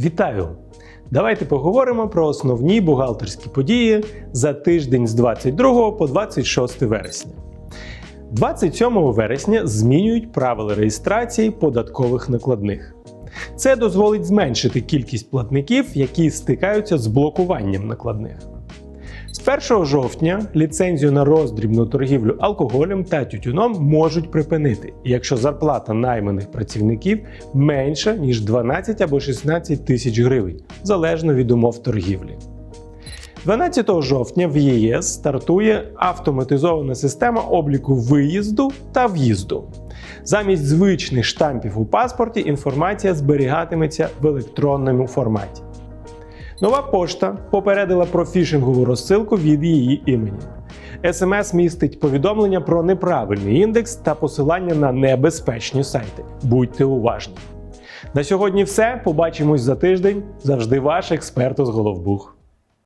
Вітаю! Давайте поговоримо про основні бухгалтерські події за тиждень з 22 по 26 вересня. 27 вересня змінюють правила реєстрації податкових накладних. Це дозволить зменшити кількість платників, які стикаються з блокуванням накладних. З 1 жовтня ліцензію на роздрібну торгівлю алкоголем та тютюном можуть припинити, якщо зарплата найманих працівників менша ніж 12 або 16 тисяч гривень, залежно від умов торгівлі. 12 жовтня в ЄС стартує автоматизована система обліку виїзду та в'їзду. Замість звичних штампів у паспорті інформація зберігатиметься в електронному форматі. Нова пошта попередила про фішингову розсилку від її імені. СМС містить повідомлення про неправильний індекс та посилання на небезпечні сайти. Будьте уважні. На сьогодні все. Побачимось за тиждень. Завжди ваш експерт з Головбух.